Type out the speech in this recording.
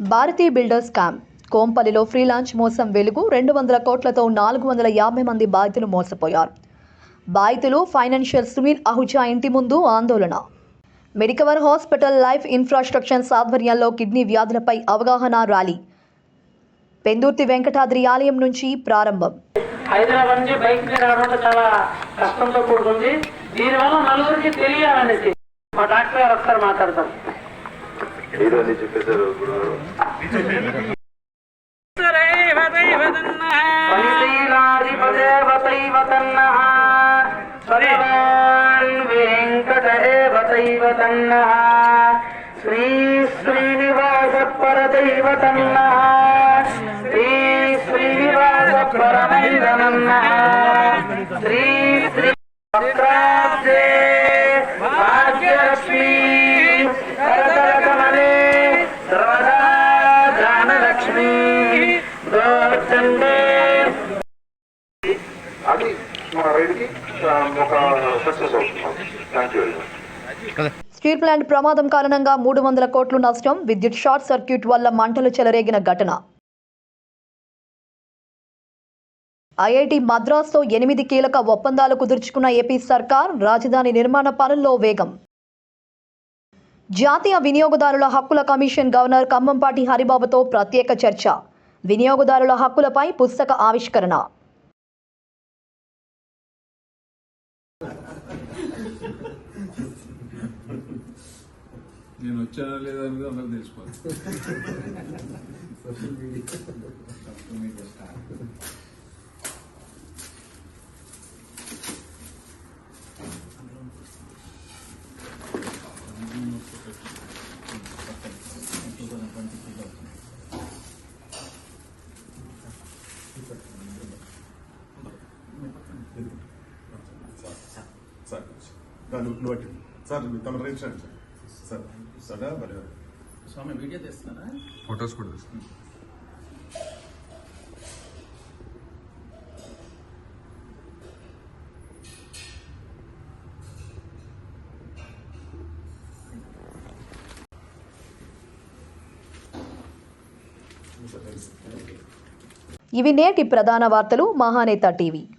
Bharati builders scam. కోంపల్లిలో prelaunch మోసం వెలుగు రెండు వందల కోట్లతో నాలుగు వందల యాభై మంది బాధితులు మోసపోయారు. బాధితులు ఫైనాన్షియల్ సునీల్ అహుజా ఇంటి ముందు ఆందోళన. మెడికవర్ హాస్పిటల్ లైఫ్ ఇన్ఫ్రాస్ట్రక్చర్ ఆధ్వర్యంలో కిడ్నీ వ్యాధులపై అవగాహన ర్యాలీ. పెందుర్తి వెంకటాద్రి ఆలయం నుంచి ప్రారంభం. హైదరాబాద్ నుంచి బైక్ మీద రావడం చాలా కష్టంతో కూడుకుంది. దీనివల్ల నలుగురికి తెలియాలనేసి మా డాక్టర్ గారు ఒకసారి మాట్లాడతారు. ఏదో అని చెప్పేశారు? గురుగారు శ్రీ శ్రీనివాస పరదైవతన్న శ్రీ శ్రీనివాస పరమైవనన్న శ్రీ అది మన రైడ్కి ఆ, ఒక సక్సెస్ అవుతున్నాం thank you very much steel plant ప్రమాదం కారణంగా మూడు వందల కోట్లు నష్టం విద్యుత్ షార్ట్ సర్క్యూట్ వల్ల మంటలు చెలరేగిన ఘటన. ఐఐటి మద్రాస్తో ఎనిమిది కీలక ఒప్పందాలు కుదుర్చుకున్న ఏపీ సర్కార్ రాజధాని నిర్మాణ పనుల్లో వేగం. జాతీయ వినియోగదారుల హక్కుల కమిషన్ గవర్నర్ ఖమ్మంపాటి హరిబాబుతో ప్రత్యేక చర్చ. వినియోగదారుల హక్కులపై పుస్తక ఆవిష్కరణ. నేను వచ్చానా లేదా అనేది అందరూ తెలిసిపోతుంది సార్ దాన్ని నువ్వు తమ సార్ సార్ సదా స్వామి వీడియో తీస్తున్నారా ఫొటోస్ కూడా ఇవి నేటి ప్రధాన వార్తలు మహానేత టీవీ.